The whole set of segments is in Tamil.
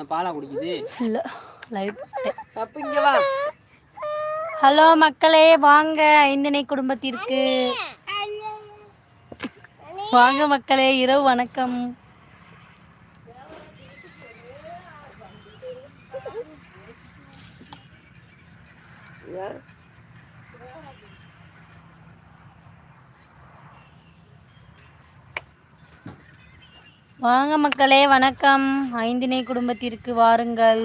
நான் பாலா குடிக்குது. இல்லை லைவ் தப்பு இங்க வா. ஹலோ மக்களே வாங்க. ஐந்தனை குடும்பத்திற்கு. வாங்க மக்களே இரவு வணக்கம். வாங்க மக்களே வணக்கம். ஐந்தினை குடும்பத்திற்கு வாருங்கள்.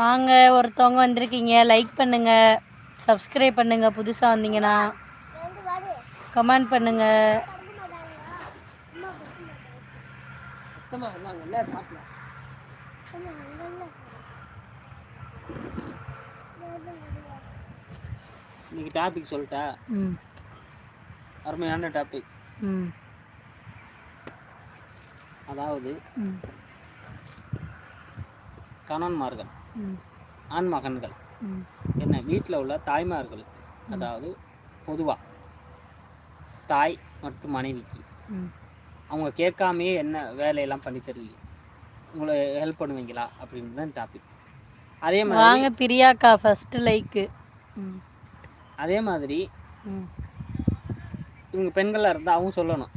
வாங்க ஒருத்தவங்க வந்திருக்கீங்க. லைக் பண்ணுங்க. சப்ஸ்கிரைப் பண்ணுங்க. புதுசாக வந்தீங்கன்னா கமெண்ட் பண்ணுங்க. சாப்பிடலாம்? இன்னைக்கு டாபிக் சொல்லிட்டா? அருமையான டாபிக் அதாவது கணவன்மார்கள் ம். ஆண் மகன்கள். என்ன வீட்டில் உள்ள தாய்மார்கள் அதாவது பொதுவாக தாய் மற்றும் மனைவிக்கு. அவங்க கேட்காமையே என்ன வேலையெல்லாம் பண்ணி தருவீங்க? உங்களை ஹெல்ப் பண்ணுவீங்களா? அப்படின்னு தான் டாபிக் அதே மாதிரி வாங்க பிரியாக்கா ஃபர்ஸ்ட் லைக்கு ம். அதே மாதிரி இவங்க பெண்களாக இருந்தால் அவங்க சொல்லணும்.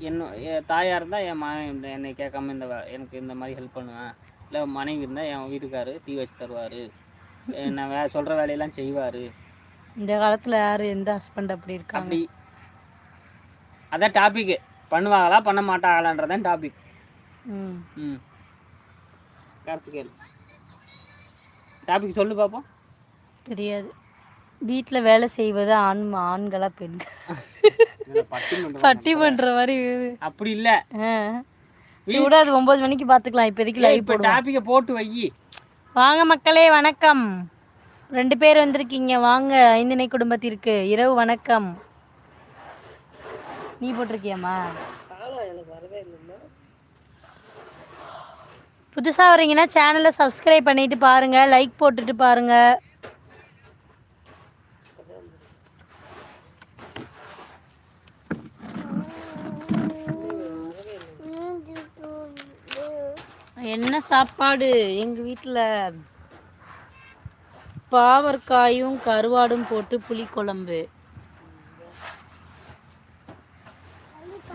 என்ன என் தாயாக இருந்தால் என் மகன் இந்த என்னை கேட்காம இந்த எனக்கு இந்த மாதிரி ஹெல்ப் பண்ணுவேன். இல்லை மனைவி இருந்தால் என் வீட்டுக்காரு டீ வச்சு தருவார். நான் வே சொல்கிற வேலையெல்லாம் செய்வார். இந்த காலத்தில் யார் எந்த ஹஸ்பண்ட் அப்படி இருக்காங்க? அப்படி. அதான் டாபிக்கு பண்ணுவாங்களா பண்ண மாட்டாங்களான்றதான் டாபிக் ம். ம். கார்த்திகேயன் டாபிக் சொல்லு பார்ப்போம் தெரியாது. வீட்டில் வேலை செய்வது ஆண் ஆண்களா பெண்கள்? பட்டி பண்ணுற மாதிரி அப்படி இல்லை. விட அது ஒம்பது மணிக்கு பார்த்துக்கலாம் இப்போதைக்கு லைவ் போடுவோம். போட்டு வை. வாங்க மக்களே வணக்கம். ரெண்டு பேர் வந்திருக்கீங்க. வாங்க ஐந்தினை குடும்பத்திற்கு இரவு வணக்கம். நீ போட்டிருக்கியாம்மா? புதுசாக வரீங்கன்னா சேனலை சப்ஸ்கிரைப் பண்ணிட்டு பாருங்க லைக் போட்டுட்டு பாருங்க. என்ன சாப்பாடு? எங்கள் வீட்டில் பாவற்காயும் கருவாடும் போட்டு புளிக்குழம்பு.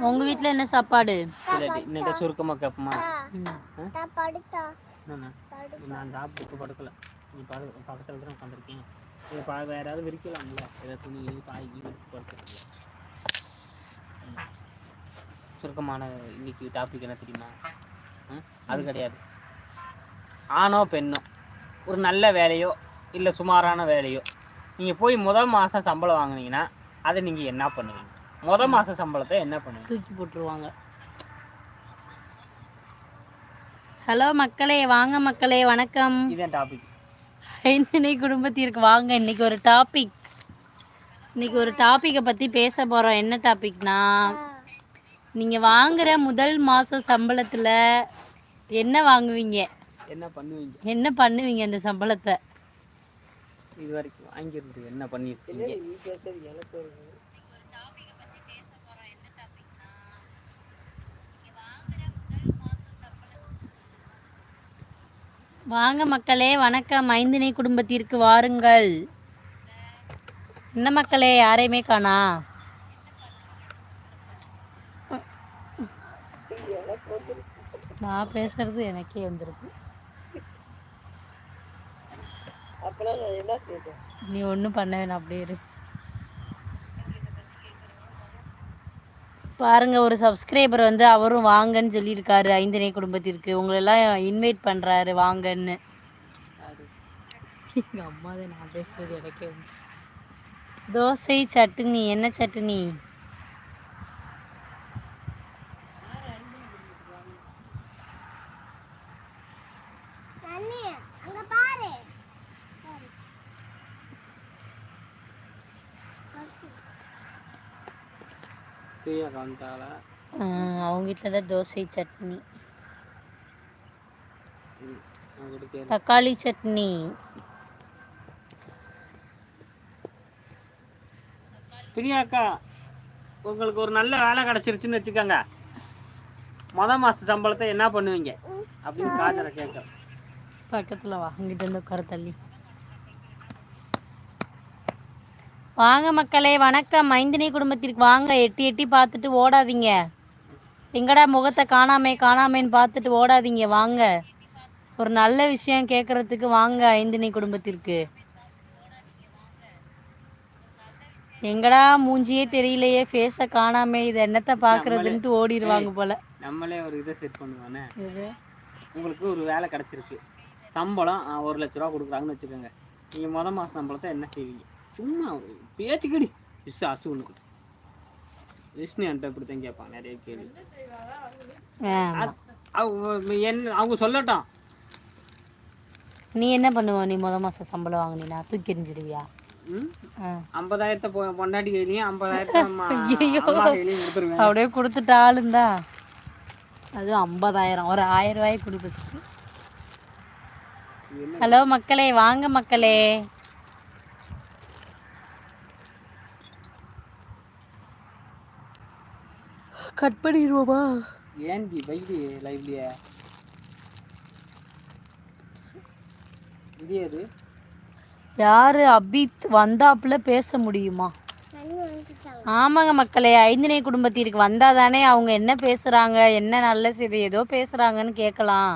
உங்கள் வீட்டில் என்ன சாப்பாடு? இன்னைக்கு சுருக்கமாக கேட்போமா நான் சாப்பிட்டு படுக்கல. நீ படு பக்கத்தில் தான் உட்காந்துருக்கேன். இதை பா வேற ஏதாவது விரிக்கலாம்ல? ஏதாவது துணி பாய் விரிச்சு சுருக்கமான இன்னைக்கு டாபிக் என்ன தெரியுமா? அது கிடையாது. ஆணோ பெண்ணோ ஒரு நல்ல வேலையோ இல்லை சுமாரான வேலையோ நீங்கள் போய் முதல் மாதம் சம்பளம் வாங்குனீங்கன்னா அதை நீங்கள் என்ன பண்ணுவீங்க? முதல் மாத சம்பளத்தை என்ன பண்ணுவீங்க? தூக்கி போட்டுருவாங்க. ஹலோ மக்களே வாங்க மக்களே வணக்கம். இதுதான் டாபிக் ஐந்தினை குடும்பத்திற்கு வாங்க இன்னைக்கு ஒரு டாபிக் இன்னைக்கு ஒரு டாப்பிக்கை பற்றி பேச போகிறோம் என்ன டாபிக்னா நீங்கள் வாங்குற முதல் மாத சம்பளத்தில் என்ன வாங்குவீங்க? என்ன பண்ணுவீங்க? என்ன பண்ணுவீங்க அந்த சம்பளத்தை? இது வரைக்கும் வாங்கியிருந்து என்ன பண்ணியிருக்கீங்க? வாங்க மக்களே வணக்கம். ஐந்தினை குடும்பத்திற்கு வாருங்கள். என்ன மக்களே யாரையுமே காணா? நான் பேசுறது எனக்கே வந்திருக்கு. நீ ஒன்றும் பண்ண வேணாம் அப்படியே இரு. பாருங்க ஒரு சப்ஸ்கிரைபர் வந்து அவரும் வாங்கன்னு சொல்லியிருக்காரு ஐந்தினை குடும்பத்திற்கு. உங்களெல்லாம் இன்வைட் பண்ணுறாரு வாங்கன்னு. எங்கள் அம்மா தான் நான் பேசுறது எனக்கே தோசை சட்னி என்ன சட்னி? ஃப்ரீயாக காமிட்டாங்களா அவங்க வீட்டில் தான் தோசை சட்னி. தக்காளி சட்னி. பிரியாக்கா உங்களுக்கு ஒரு நல்ல வேலை கிடச்சிருச்சுன்னு வச்சுக்கோங்க. முத மாத சம்பளத்தை என்ன பண்ணுவீங்க? அப்படின்னு காஜரை கேட்க பக்கத்தில் வா இங்கிட்ட இருந்து உட்கார தள்ளி. வாங்க மக்களே வணக்கம். மைந்தினி குடும்பத்திற்கு வாங்க. எட்டி எட்டி பார்த்துட்டு ஓடாதீங்க. எங்கடா முகத்தை காணாமே காணாமேன்னு பார்த்துட்டு ஓடாதீங்க. வாங்க. ஒரு நல்ல விஷயம் கேட்கறதுக்கு வாங்க ஐந்தினி குடும்பத்திற்கு. எங்கடா மூஞ்சியே தெரியலையே ஃபேஸை காணாமே இது என்னத்தை பார்க்கறதுன்ட்டு ஓடிடுவாங்க போல. நம்மளே ஒரு இதை செட் பண்ணுவானே உங்களுக்கு ஒரு வேலை கிடச்சிருக்கு. சம்பளம் ஒரு லட்ச ரூபா கொடுக்குறாங்கன்னு வச்சுக்கோங்க. நீங்கள் முத மாத சம்பளத்தை என்ன செய்வீங்க? சும்மா பேச்சுக்கடி விசு அசு ஒன்று விஷ்ணு என்கிட்ட இப்படி தான் கேட்பான் நிறைய கேள்வி. அது- அவங்க என்ன அவங்க சொல்லட்டும். நீ என்ன பண்ணுவ? நீ முத மாசம் சம்பளம் வாங்கினா தூக்கி எறிஞ்சிடுவியா. ஐம்பதாயிரத்தை பொண்டாட்டி கையிலையும் ஐம்பதாயிரத்தை அப்படியே கொடுத்துட்ட ஆளுந்தா? அது ஐம்பதாயிரம். ஒரு ஆயிரம் ரூபாய் கொடு ஃபஸ்ட்டு இது என்ன? ஹலோ மக்களே வாங்க மக்களே. கட் பண்ணிடுவோமா? ஏன்டி வைடி லைவ்லியே இது எது? யாரு அபித் வந்தாப்புல பேச முடியுமா? ஆமாங்க மக்களே ஐந்தினை குடும்பத்திற்கு வந்தால் தானே அவங்க என்ன பேசுகிறாங்க என்ன நல்ல செய்தி ஏதோ பேசுகிறாங்கன்னு கேட்கலாம்.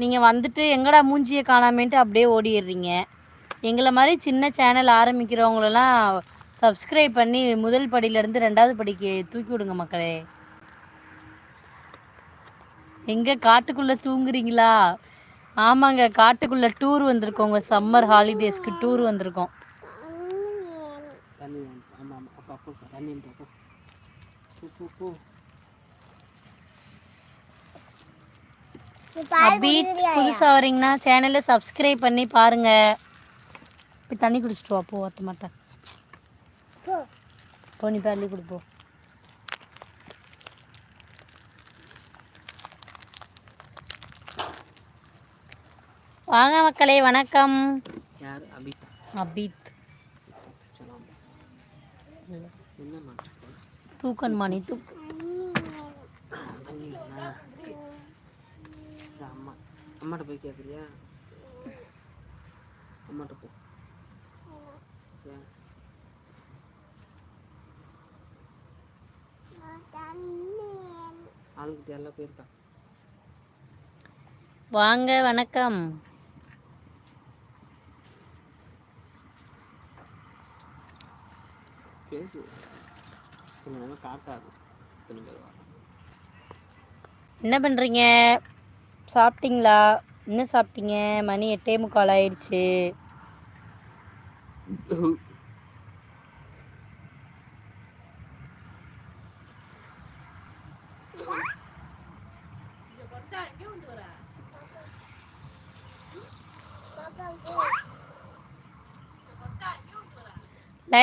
நீங்கள் வந்துட்டு எங்கடா மூஞ்சியை காணாமேன்ட்டு அப்படியே ஓடிடுறீங்க. எங்களை மாதிரி சின்ன சேனல் ஆரம்பிக்கிறவங்களெல்லாம் சப்ஸ்கிரைப் பண்ணி முதல் படியிலேருந்து ரெண்டாவது படிக்கு தூக்கி விடுங்க மக்களே. எங்கே காட்டுக்குள்ளே தூங்குறீங்களா? ஆமாங்க காட்டுக்குள்ளே டூர் வந்திருக்கோங்க சம்மர் ஹாலிடேஸ்க்கு டூர் வந்திருக்கோம். தண்ணி புதுசாக வரீங்கன்னா சேனலை சப்ஸ்கிரைப் பண்ணி பாருங்க. போய் தண்ணி குடிச்சிட்டு வா போ மாட்டேன். போ நீ போய் அள்ளி கொடுப்போ வாங்க மக்களே வணக்கம். யார்? அபிதா. தூக்கன் மணி தூக்கு அம்மா அம்மாட்ட போய் கேட்குறியா அம்மாட்ட போ. ஆளுக்கிட்ட எல்லாம் போயிருக்கா வாங்க வணக்கம். என்ன பண்ணுறீங்க சாப்பிட்டீங்களா? என்ன சாப்பிட்டீங்க? மணி எட்டே முக்கால் ஆயிடுச்சு.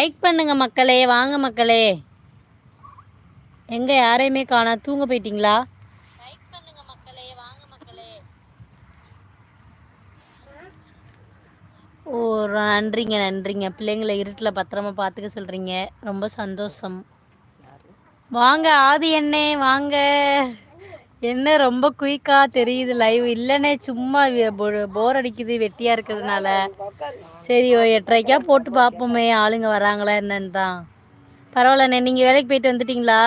லைக் பண்ணுங்க மக்களே வாங்க மக்களே. எங்க யாரையுமே காணா தூங்க போயிட்டீங்களா? லைக் பண்ணுங்க மக்களே வாங்க மக்களே. ஓ நன்றிங்க நன்றிங்க. பிள்ளைங்களை இருட்டில் பத்திரமா பார்த்துக்க சொல்கிறீங்க ரொம்ப சந்தோஷம். வாங்க ஆதி அண்ணே வாங்க. என்ன ரொம்ப குயிக்காக தெரியுது லைவ் இல்லைண்ணே சும்மா போர் அடிக்குது வெட்டியாக இருக்கிறதுனால. சரி எட்டரைக்கா போட்டு பார்ப்போமே ஆளுங்க வராங்களா என்னன்னு தான். பரவாயில்லண்ணே நீங்கள் வேலைக்கு போயிட்டு வந்துட்டீங்களா?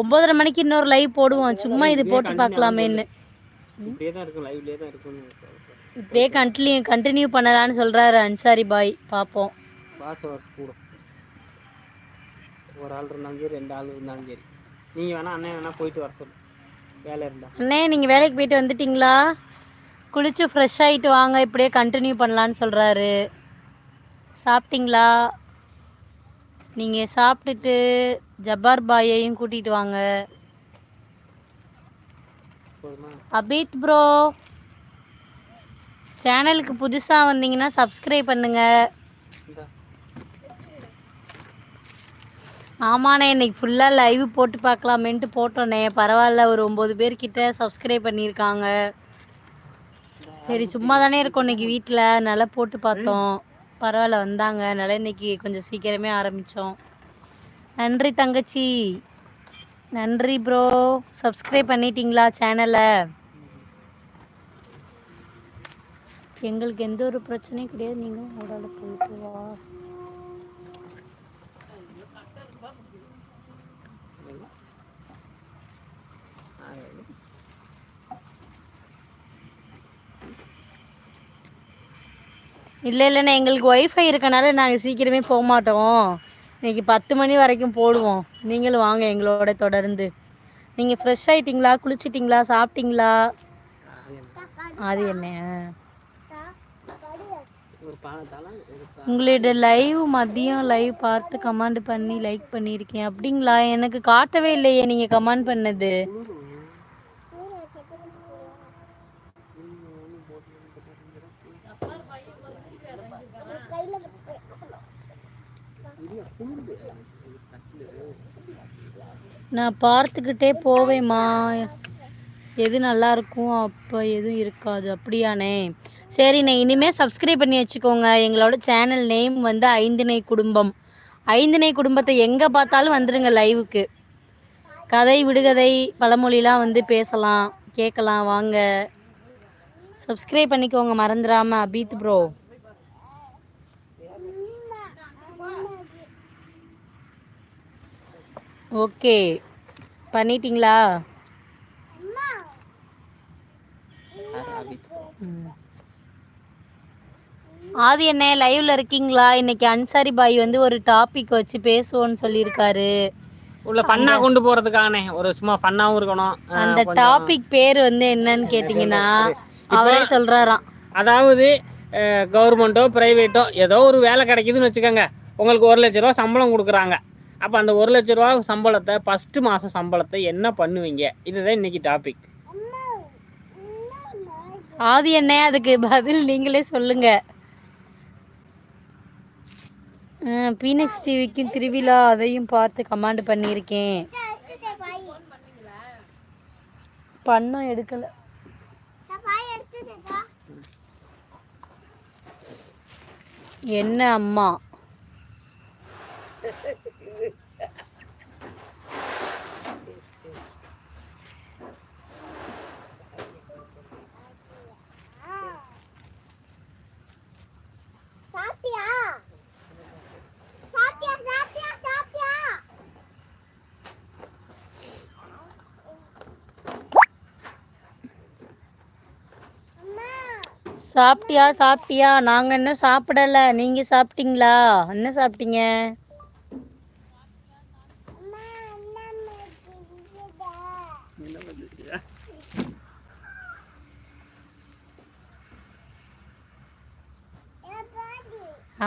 ஒம்போதரை மணிக்கு இன்னொரு லைவ் போடுவோம். சும்மா இது போட்டு பார்க்கலாமேன்னு இப்படியே கண்டினியூ கண்டினியூ பண்ணலான்னு சொல்கிறாரு அன்சாரி பாய். பார்ப்போம் ஒரு ஆள் இருந்தாலும் சரி ரெண்டு ஆள் இருந்தாலும் சரி. நீங்கள் வேணா அண்ணன் வேணா போயிட்டு வர சொல்லு. வேலை இருந்தா. அண்ணே நீங்கள் வேலைக்கு போயிட்டு வந்துட்டீங்களா? குளிச்சு ஃப்ரெஷ் ஆகிட்டு வாங்க இப்படியே கண்டினியூ பண்ணலான்னு சொல்கிறாரு சாப்பிட்டீங்களா? நீங்கள் சாப்பிட்டுட்டு ஜப்பார் பாயையும் கூட்டிகிட்டு வாங்க. அபீத் ப்ரோ சேனலுக்கு புதுசாக வந்தீங்கன்னா சப்ஸ்கிரைப் பண்ணுங்க இந்தா ஆமாண்ணே இன்னைக்கு ஃபுல்லாக லைவ் போட்டு பார்க்கலாமேன்ட்டு போட்டோண்ணே. பரவாயில்ல ஒரு ஒம்பது பேர்கிட்ட சப்ஸ்கிரைப் பண்ணியிருக்காங்க. சரி சும்மா தானே இருக்கோம் இன்னைக்கு வீட்டில் நல்லா போட்டு பார்த்தோம். பரவாயில்ல வந்தாங்க. அதனால இன்னைக்கு கொஞ்சம் சீக்கிரமே ஆரம்பித்தோம் நன்றி தங்கச்சி. நன்றி ப்ரோ சப்ஸ்கிரைப் பண்ணிட்டீங்களா சேனலை எங்களுக்கு எந்த ஒரு பிரச்சனையும் கிடையாது. நீங்கள் உடல போயிட்டு வா. இல்லை இல்லைண்ணே எங்களுக்கு ஒய்ஃபை இருக்கனால நாங்கள் சீக்கிரமே போக மாட்டோம். இன்றைக்கி பத்து மணி வரைக்கும் போடுவோம். நீங்களும் வாங்க எங்களோட தொடர்ந்து. நீங்கள் ஃப்ரெஷ் ஆகிட்டிங்களா குளிச்சிட்டிங்களா? சாப்பிட்டீங்களா? அது என்ன? உங்களோட லைவ் மதியம் லைவ் பார்த்து கமெண்ட் பண்ணி லைக் பண்ணியிருக்கேன். அப்படிங்களா? எனக்கு காட்டவே இல்லையே நீங்கள் கமெண்ட் பண்ணது. நான் பார்த்துக்கிட்டே போவேம்மா. எது நல்லா இருக்கும் அப்போ எதுவும் இருக்காது. அப்படியாண்ணே. சரிண்ணே இனிமேல் சப்ஸ்கிரைப் பண்ணி வச்சுக்கோங்க. எங்களோட சேனல் நேம் வந்து ஐந்திணை குடும்பம். ஐந்திணை குடும்பத்தை எங்கே பார்த்தாலும் வந்துடுங்க லைவுக்கு கதை விடுகதை பழமொழிலாம் வந்து பேசலாம் கேட்கலாம். வாங்க. சப்ஸ்கிரைப் பண்ணிக்கோங்க மறந்துடாம அபீத் ப்ரோ ஓகே. பண்ணிட்டீங்களா. ஆதி என்ன லைவ்ல இருக்கீங்களா? இன்னைக்கு அன்சாரி பாய் வந்து ஒரு டாபிக் வச்சு பேசுவோன்னு சொல்லியிருக்காரு. உள்ள ஃபன்னா கொண்டு போறதுக்கானே ஒரு சும்மா ஃபன்னாவும் இருக்கணும். அந்த டாபிக் பேர் வந்து என்னன்னு கேட்டிங்கன்னா அவரே சொல்றாராம். அதாவது கவர்மெண்ட்டோ ப்ரைவேட்டோ ஏதோ ஒரு வேலை கிடைக்குதுன்னு வச்சுக்கோங்க. உங்களுக்கு ஒரு லட்ச ரூபா சம்பளம் கொடுக்குறாங்க. அப்போ அந்த ஒரு லட்ச ரூபா சம்பளத்தை ஃபஸ்ட்டு மாதம் சம்பளத்தை என்ன பண்ணுவீங்க? இதுதான் இன்னைக்கு டாபிக் ஆதி என்ன அதுக்கு பதில் நீங்களே சொல்லுங்க. பீனக்ஸ் டிவிக்கும் திருவிழா அதையும் பார்த்து கமாண்ட் பண்ணியிருக்கேன். பண்ணோம் எடுக்கல. என்ன அம்மா? சாப்பிட்டியா சாப்பிட்டியா? நாங்கள் இன்னும் சாப்பிடல. நீங்கள் சாப்பிட்டீங்களா? என்ன சாப்பிட்டீங்க?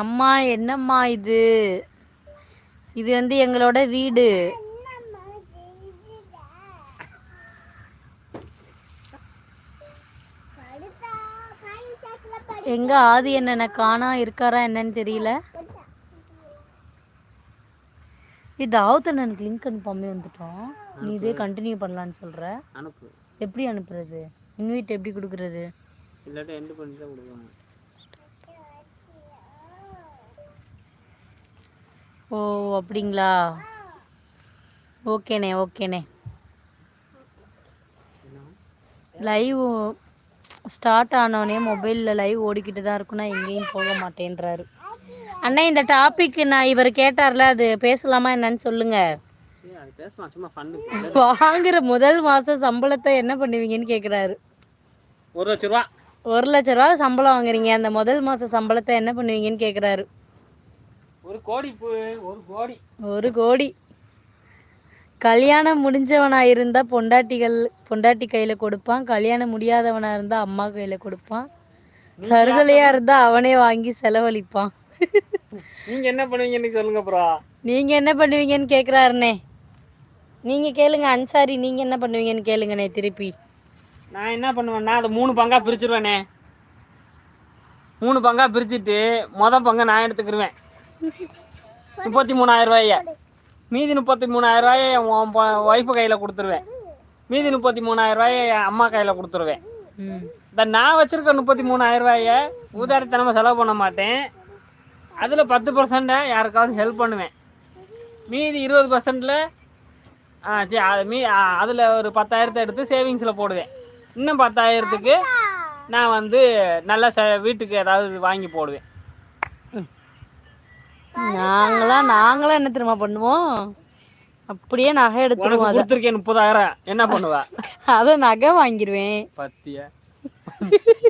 அம்மா என்னம்மா இது? இது வந்து எங்களோட வீடு. எங்க ஆதி என்ன காணா இருக்காரா என்னன்னு தெரியல. இது தாவத்தண்ணனுக்கு லிங்க் அனுப்பாமே வந்துட்டோம். நீ இதே கண்டினியூ பண்ணலான்னு சொல்ற. அனுப்பு. எப்படி அனுப்புறது? இன்வைட் எப்படி கொடுக்கறது? இல்லாட்டி எண்டு பண்ணி தான் கொடுக்கணும். ஓ அப்படிங்களா? ஓகேண்ணே ஓகேண்ணே. லைவ் ஸ்டார்ட் ஆனோடனே மொபைலில் லைவ் ஓடிக்கிட்டு தான் இருக்கும். நான் எங்கேயும் போக மாட்டேன்றாரு. அண்ணா இந்த டாபிக் நான் இவர் கேட்டார்ல அது பேசலாமா என்னன்னு சொல்லுங்க. வாங்குற முதல் மாதம் சம்பளத்தை என்ன பண்ணுவீங்கன்னு கேட்குறாரு ஒரு லட்ச ரூபா. ஒரு லட்ச ரூபா சம்பளம் வாங்குறீங்க. அந்த முதல் மாதம் சம்பளத்தை என்ன பண்ணுவீங்கன்னு கேட்குறாரு ஒரு கோடி ஒரு கோடி. ஒரு கோடி. கல்யாணம் முடிஞ்சவனா இருந்தா பொண்டாட்டிகள் பொண்டாட்டி கையில கொடுப்பான். கல்யாணம் முடியாதவனா இருந்தா அம்மா கையில கொடுப்பான். தருதலையா இருந்தா அவனே வாங்கி செலவழிப்பான். நீங்க என்ன பண்ணுவீங்கன்னு சொல்லுங்க ப்ரோ. நீங்க என்ன பண்ணுவீங்கன்னு கேக்குறாருண்ணே நீங்க கேளுங்க அன்சாரி நீங்க என்ன பண்ணுவீங்கன்னு கேளுங்கண்ணே திருப்பி. நான் என்ன பண்ணுவேன்னா அதை மூணு பங்கா பிரிச்சிருவேனே. மூணு பங்கா பிரிச்சுட்டு மொதல் பங்கை நான் எடுத்துக்கிருவேன். முப்பத்தி மூணாயிரம் ரூபாய மீதி முப்பத்தி மூணாயிரம் ரூபாயை உன் ஒய்ஃபு கையில் கொடுத்துருவேன். மீதி முப்பத்தி மூணாயிரம் ரூபாயை என் அம்மா கையில் கொடுத்துருவேன். இந்த நான் வச்சிருக்க முப்பத்தி மூணாயிரம் ரூபாய ஊதாரித்தனமாக செலவு பண்ண மாட்டேன். அதில் பத்து பர்சன்ட்டை யாருக்காவது ஹெல்ப் பண்ணுவேன். மீதி இருபது பர்சன்டில் சரி அது மீ அதில் ஒரு பத்தாயிரத்தை எடுத்து சேவிங்ஸில் போடுவேன். இன்னும் பத்தாயிரத்துக்கு நான் வந்து நல்லா ச வீட்டுக்கு ஏதாவது வாங்கி போடுவேன். நாங்களாம் நாங்களாம் என்ன தெரியுமா பண்ணுவோம்? அப்படியே நகை எடுத்துருவோம் அதை. கொடுத்துருக்கேன் முப்பதாயிரம். என்ன பண்ணுவ? அதை நகை வாங்கிடுவேன் பத்திய?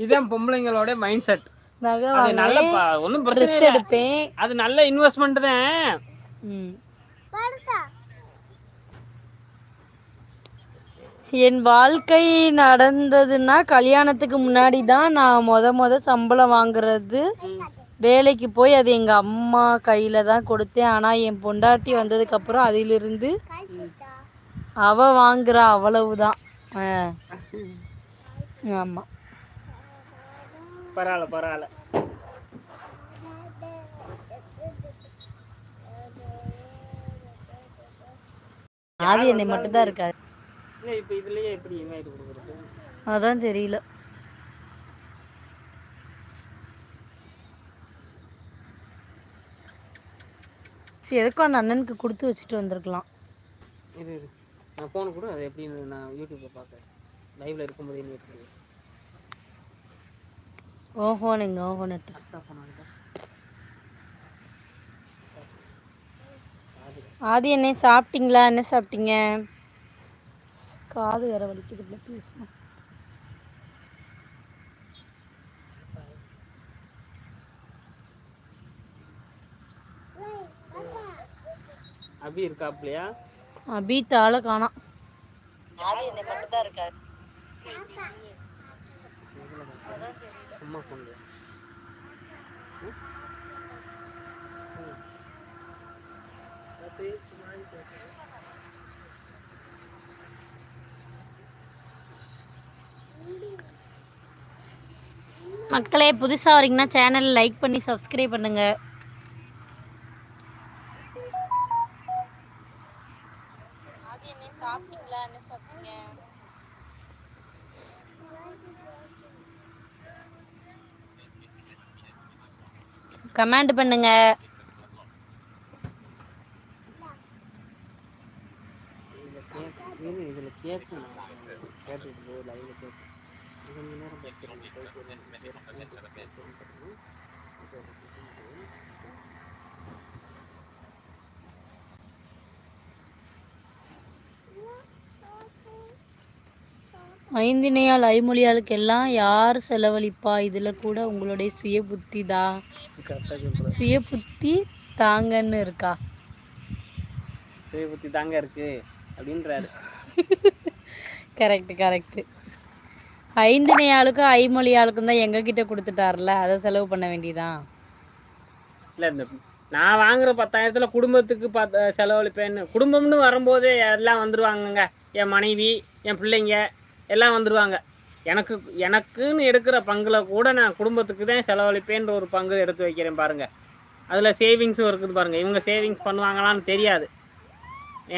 இதான் பொம்பளைங்களோட மைண்ட் செட் நகை அது நல்ல ஒன்றும் பிரச்சனை எடுப்பேன். அது நல்ல இன்வெஸ்ட்மெண்ட் தான். ம். என் வாழ்க்கை நடந்ததுன்னா கல்யாணத்துக்கு முன்னாடி தான் நான் முத முத சம்பளம் வாங்குறது. வேலைக்கு போய் அது எங்கள் அம்மா கையில் தான் கொடுத்தேன். ஆனால் என் பொண்டாட்டி வந்ததுக்கப்புறம் அதிலிருந்து அவ வாங்குறா அவ்வளவுதான். ஆமாம் பரவாயில்ல பரவாயில்ல. அது என்னை மட்டும்தான் இருக்காது. அதான் தெரியல. சரி எதுக்கும் அந்த அண்ணனுக்கு கொடுத்து வச்சுட்டு வந்திருக்கலாம். இது இது நான் ஃபோன் கூட அது எப்படின்னு நான் யூடியூப்பில் பார்க்குறேன் லைவில் இருக்கும்போது கொடுக்குறேன் ஓஹோ நீங்க ஓஹோ நட்டு. அக்கா ஃபோன் ஆகுதா ஆதி. என்ன சாப்பிட்டீங்களா? என்ன சாப்பிட்டீங்க? காது வேற வலிக்குது பேசணும் அபி இருக்காப்லையா? அபி தாள காணோம் ஆதி என்னை மட்டும் தான் இருக்காரு. அம்மா ஃபோன் மக்களே புதுசாக வரீங்கன்னா சேனல் லைக் பண்ணி சப்ஸ்கிரைப் பண்ணுங்க. கமெண்ட் பண்ணுங்க. இதில் கேட்க இது இதில் கேட்கணும் கேட்டுட்டு லைவில் கேட்டு கொஞ்ச நேரம் ஐந்தினையால் ஐமொழியாளுக்கெல்லாம் யார் செலவழிப்பா? இதில் கூட உங்களுடைய சுய புத்தி தான் சுய புத்தி தாங்கன்னு இருக்கா? சுய புத்தி தாங்க இருக்கு அப்படின்றாரு. கரெக்ட் கரெக்ட் ஐந்தினையாளுக்கும் ஐமொழியாளுக்கும் தான் எங்ககிட்ட கொடுத்துட்டார்ல? அதை செலவு பண்ண வேண்டியதான் இல்லை இந்த நான் வாங்குற பத்தாயிரத்தில் குடும்பத்துக்கு பத் செலவழிப்பேன்னு. குடும்பம்னு வரும்போது எல்லாம் வந்துடுவாங்கங்க என் மனைவி என் பிள்ளைங்க எல்லாம் வந்துடுவாங்க எனக்கு எனக்குன்னு எடுக்கிற பங்கில் கூட நான் குடும்பத்துக்கு தான் செலவழிப்பேன்ற ஒரு பங்கு எடுத்து வைக்கிறேன் பாருங்கள் அதில் சேவிங்ஸும் இருக்குது பாருங்கள் இவங்க சேவிங்ஸ் பண்ணுவாங்களான்னு தெரியாது.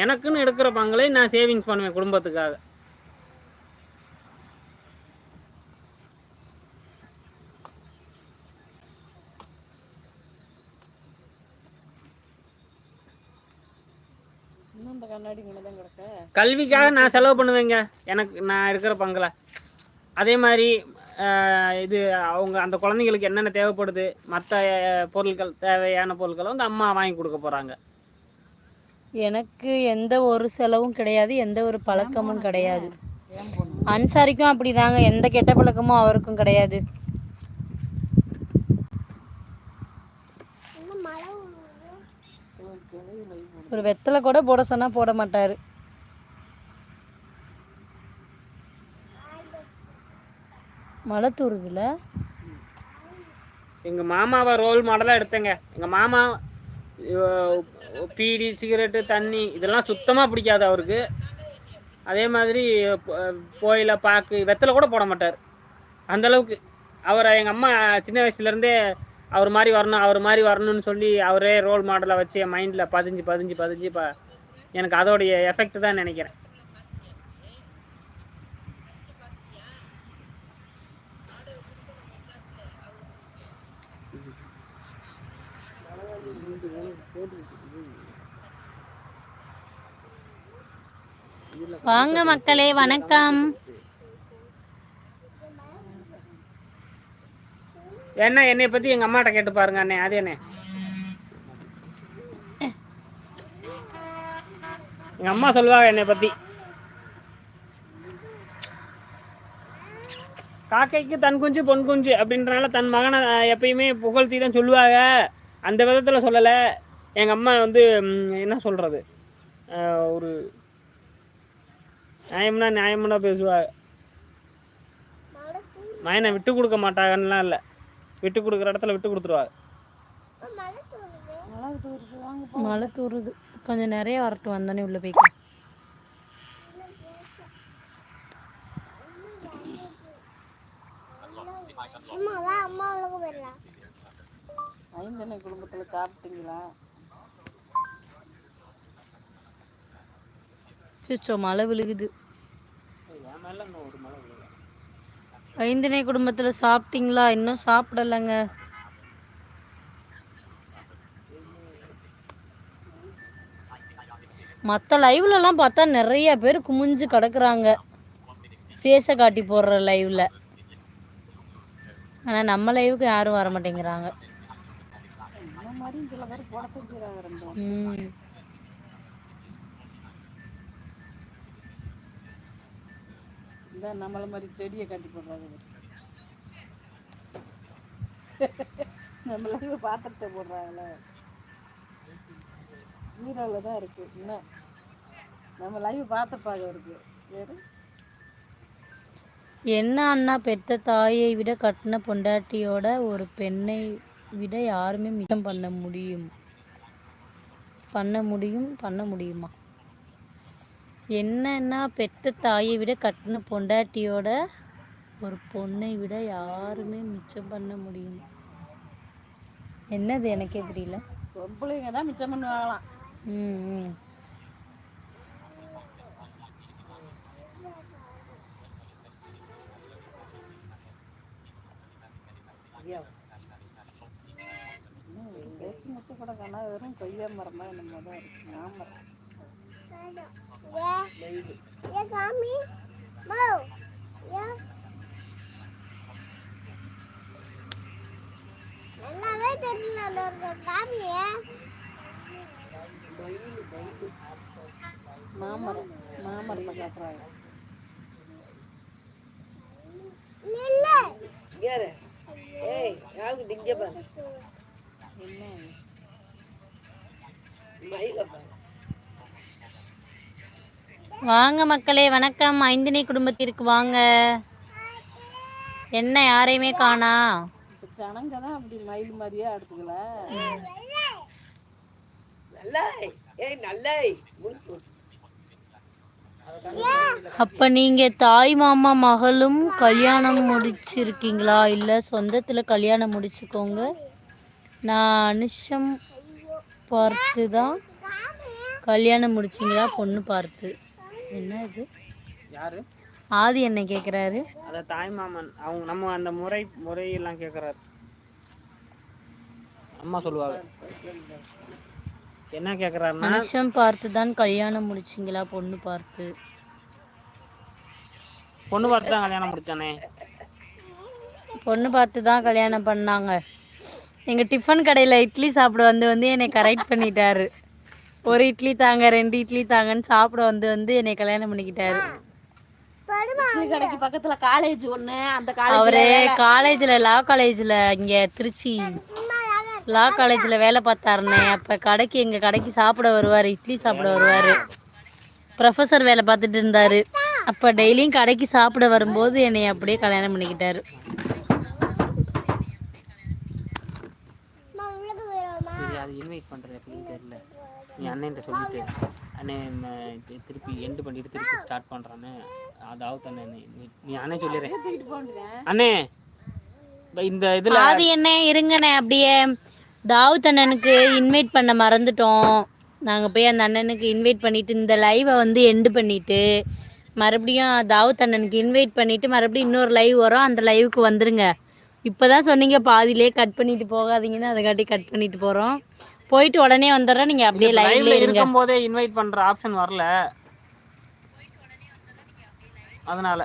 எனக்குன்னு எடுக்கிற பங்களை நான் சேவிங்ஸ் பண்ணுவேன் குடும்பத்துக்காக இந்த கண்ணாடி இங்கே தான் கிடக்க கல்விக்காக நான் செலவு பண்ணுவேங்க. எனக்கு நான் இருக்கிற பங்கில் அதே மாதிரி இது அவங்க அந்த குழந்தைங்களுக்கு என்னென்ன தேவைப்படுது மற்ற பொருட்கள் தேவையான பொருட்களை வந்து அம்மா வாங்கி கொடுக்க போகிறாங்க எனக்கு எந்த ஒரு செலவும் கிடையாது எந்த ஒரு பழக்கமும் கிடையாது. அன்சாரிக்கும் அப்படிதாங்க எந்த கெட்ட பழக்கமும் அவருக்கும் கிடையாது. ஒரு வெத்தலை கூட போட சொன்னா போட மாட்டாரு. மழை தூறுதுல எங்கள் மாமாவை ரோல் மாடலாக எடுத்தேங்க. எங்கள் மாமா பீடி சிகரெட்டு தண்ணி இதெல்லாம் சுத்தமாக பிடிக்காது அவருக்கு. அதே மாதிரி போயில கோயில பாக்கு வெத்தலை கூட போட மாட்டார். அந்த அளவுக்கு. அவரை எங்கள் அம்மா சின்ன வயசுலேருந்தே அவர் மாதிரி வரணும் அவர் மாதிரி வரணும்னு சொல்லி அவரே ரோல் மாடலாக வச்சு என் மைண்டில் பதிஞ்சு பதிஞ்சு பதிஞ்சு இப்போ எனக்கு அதோடைய எஃபெக்ட் தான் நினைக்கிறேன். வாங்க மக்களே வணக்கம். என்ன என்னை பத்தி எங்க அம்மாட்ட கேட்டு பாருங்க அண்ணே. அது என்ன? எங்க அம்மா சொல்லுவாங்க என்னை பத்தி. காக்கைக்கு தன் குஞ்சு பொன் குஞ்சு அப்படின்றனால தன் மகனை எப்பயுமே புகழ்த்தி தான் சொல்லுவாங்க. அந்த விதத்தில் சொல்லலை. எங்கள் அம்மா வந்து என்ன சொல்கிறது ஒரு நியாயம்னா நியாயம்னா பேசுவாங்க மயனை விட்டு கொடுக்க மாட்டாங்கன்னுலாம் இல்லை. விட்டு கொடுக்குற இடத்துல விட்டு கொடுத்துருவாங்க மழை தூறுது கொஞ்சம் நிறைய வரட்டும் வந்தோடனே உள்ள போய்க்கலாம் ஐந்தனை குடும்பத்துல சாப்பிட்டீங்களா? சுச்சோ மழை விழுகுது. ஐந்தினை குடும்பத்தில் சாப்பிட்டீங்களா? இன்னும் சாப்பிடலைங்க. மற்ற லைவ்லலாம் பார்த்தா நிறைய பேர் குமிஞ்சு கிடக்குறாங்க. ஃபேஸை காட்டி போடுற லைவில் ஆனால் நம்ம லைவுக்கு யாரும் வர மாட்டேங்கிறாங்க ம். இந்த நம்மளை மாதிரி செடியை கட்டி போடுறாங்க நம்மள பாத்திரத்தை போடுறாங்களே. ஈரோவில் தான் இருக்கு. இன்னும் நம்ம லைவ் பார்த்துப்பாங்க இருக்கு. வேறு? என்ன அண்ணா பெத்த தாயை விட கட்டின பொண்டாட்டியோட ஒரு பெண்ணை விட யாருமே மிச்சம் பண்ண முடியும். பண்ண முடியும் பண்ண முடியுமா? என்னன்னா பெத்த தாயை விட கட்டின பொண்டாட்டியோட ஒரு பொண்ணை விட யாருமே மிச்சம் பண்ண முடியும். என்னது எனக்கே புரியல. பொம்பளைங்க தான் மிச்சம் பண்ணுவாங்களாம். ம் பேசி முச்சு கூட காணா வெறும் கொய்யா மரம் தான் நம்ம தான் இருக்கு. மாமரம் மாமரம் மாமரத்தை காட்டுறாங்க என்ன வாங்க மக்களே வணக்கம். ஐந்தினை குடும்பத்திற்கு வாங்க. என்ன யாரையுமே காணா? ஜனங்க தான் அப்படி மயில் மாதிரியே அடுத்துக்கல அப்ப நீங்க தாய் மாமா மகளும் கல்யாணம் முடிச்சிருக்கீங்களா? இல்ல சொந்தத்துல கல்யாணம் முடிச்சுக்கோங்க. நான் அனுஷம் பார்த்து தான் கல்யாணம் முடிச்சிங்களா? பொண்ணு பார்த்து. என்ன இது யாரு? ஆதி என்ன கேக்குறாரு. அதை தாய்மாமன் அவங்க நம்ம அந்த முறை முறையெல்லாம் கேட்குறாரு அம்மா சொல்லுவாங்க. என்ன கேட்குறாருன்னா அனுஷம் பார்த்து தான் கல்யாணம் முடிச்சிங்களா பொண்ணு பார்த்து? பொண்ணு பார்த்து தான் கல்யாணம் முடிச்சானே? பொண்ணு பார்த்து தான் கல்யாணம் பண்ணாங்க. எங்கள் டிஃபன் கடையில் இட்லி சாப்பிட வந்து வந்து என்னை கரெக்ட் பண்ணிட்டாரு. ஒரு இட்லி தாங்க ரெண்டு இட்லி தாங்கன்னு சாப்பிட வந்து வந்து என்னை கல்யாணம் பண்ணிக்கிட்டாரு. இட்லி கடைக்கு பக்கத்துல காலேஜ் ஒண்ணு அந்த அவரு காலேஜ் காலேஜில் லா காலேஜில் இங்கே திருச்சி. லா காலேஜில் வேலை பார்த்தாருனே அப்போ கடைக்கு எங்கள் கடைக்கு சாப்பிட வருவார் இட்லி சாப்பிட வருவார். ப்ரொஃபஸர் வேலை பார்த்துட்டு இருந்தார். அப்போ டெய்லியும் கடைக்கு சாப்பிட வரும்போது என்னை அப்படியே கல்யாணம் பண்ணிக்கிட்டாரு. சரி அது இன்வைட் பண்ணுறது அண்ணன்ட்ட சொல்லிட்டு அண்ணே ம, தி- திருப்பி எண்டு பண்ணிட்டு திருப்பி ஸ்டார்ட் பண்ணுறானே அதாவது அண்ணே நீ நீ- நீ அண்ணே சொல்லிடுறேன் அண்ணே இந்த- இதில் ஆதி என்ன இருங்கண்ணே அப்படியே தாவூத் அண்ணனுக்கு இன்வைட் பண்ண மறந்துட்டோம். நாங்கள் போய் அந்த அண்ணனுக்கு இன்வைட் பண்ணிட்டு இந்த லைவை வந்து எண்டு பண்ணிட்டு மறுபடியும் தாவூத் அண்ணனுக்கு இன்வைட் பண்ணிட்டு மறுபடியும் இன்னொரு லைவ் வரும். அந்த லைவுக்கு வந்துருங்க. இப்போ தான் சொன்னீங்க பாதியிலே கட் பண்ணிட்டு போகாதீங்கன்னு அதை காட்டி கட் பண்ணிட்டு போகிறோம் போயிட்டு உடனே வந்துடுறோம் நீங்கள் அப்படியே லைவ்ல இருக்கும் போதே இன்வைட் பண்ற ஆப்ஷன் வரல. அதனால.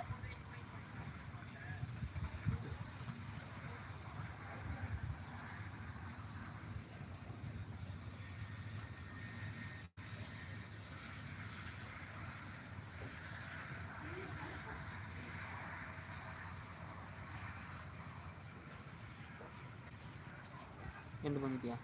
எண்டு பண்ணிட்டியா?